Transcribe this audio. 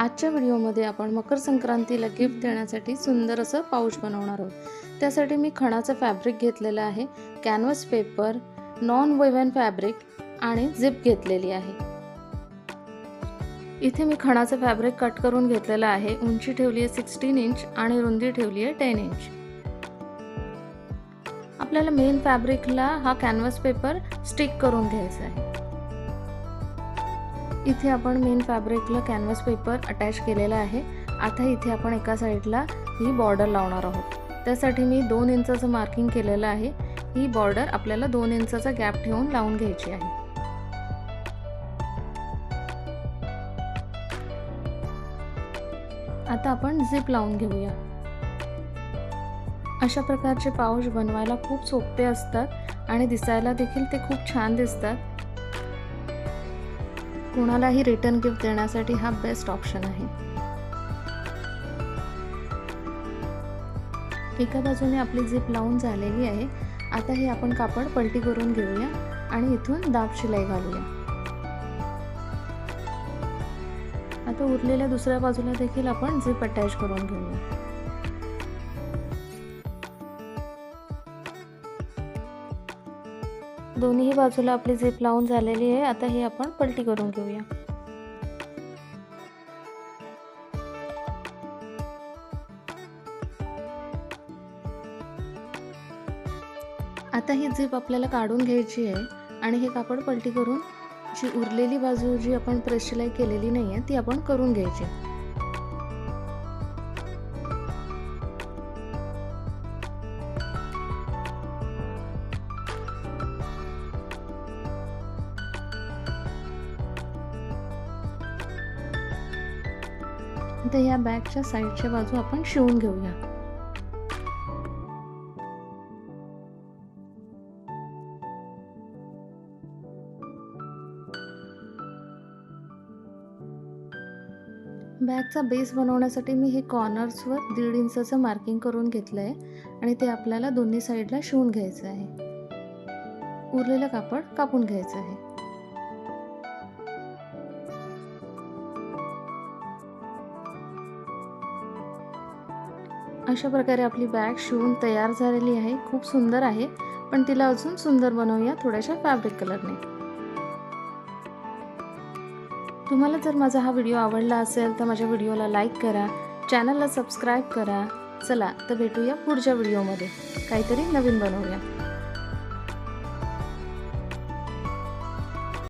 आजच्या व्हिडिओमध्ये आपण मकर संक्रांतीला गिफ्ट देण्यासाठी सुंदर असं पाऊच बनवणार आहोत. त्यासाठी मी खणाचं फॅब्रिक घेतलेलं आहे canvas paper non woven fabric आणि झिप घेतलेली आहे. इथे मी खणाचं फॅब्रिक कट करून घेतलेलं आहे. उंची ठेवली आहे सिक्स्टीन इंच आणि रुंदी ठेवली आहे टेन इंच. आपल्याला मेन फॅब्रिकला हा कॅनव्हस पेपर स्टिक करून घ्यायचा आहे. इथे आपण मेन फॅब्रिकला कॅनव्हस पेपर अटॅच केलेला आहे. आता इथे आपण एका साईडला ही बॉर्डर लावणार आहोत. त्यासाठी मी दोन इंचाचं मार्किंग केलेलं आहे. ही बॉर्डर आपल्याला दोन इंचाचा गॅप ठेवून लावून घ्यायची आहे. आता आपण झिप लावून घेऊया. अशा प्रकारचे पाऊच बनवायला खूप सोपे असतात आणि दिसायला देखील ते खूप छान दिसतात. कुणालाही रिटर्न गिफ्ट देण्यासाठी हा बेस्ट ऑप्शन आहे. एका बाजूने आपली झिप लावून झालेली आहे. आता हे आपण कापड पलटी करून घेऊया आणि इथून दाब शिलाई घालूया. आता उरलेल्या दुसऱ्या बाजूला देखील आपण झिप अटॅच करून घेऊया. दोन्ही बाजूला आपली झिप लावून झालेली आहे. आता हे आपण पलटी करून घेऊया. आता ही झिप आपल्याला काढून घ्यायची आहे आणि हे कापड पलटी करून जी उरलेली बाजू जी आपण प्रेस शिलाई केलेली नाही आहे ती आपण करून घ्यायची आता या बॅगच्या साईडच्या बाजू आपण शिवून घेऊया. बॅगचा बेस बनवण्यासाठी मी हे कॉर्नर्सवर दीड इंचाचं मार्किंग करून घेतलं आहे आणि ते आपल्याला दोन्ही साईडला शिवून घ्यायचं आहे. उरलेलं कापड कापून घ्यायचं आहे. अशा प्रकारे आपली बॅग शिवून तयार झालेली आहे. खूप सुंदर आहे. पण तिला अजून सुंदर बनवूया थोड्याशा फॅब्रिक कलरने तुम्हाला जर माझा हा व्हिडिओ आवडला असेल तर माझ्या व्हिडिओला लाईक करा. चॅनलला सबस्क्राईब करा. चला तर भेटूया पुढच्या व्हिडिओमध्ये काहीतरी नवीन बनवूया.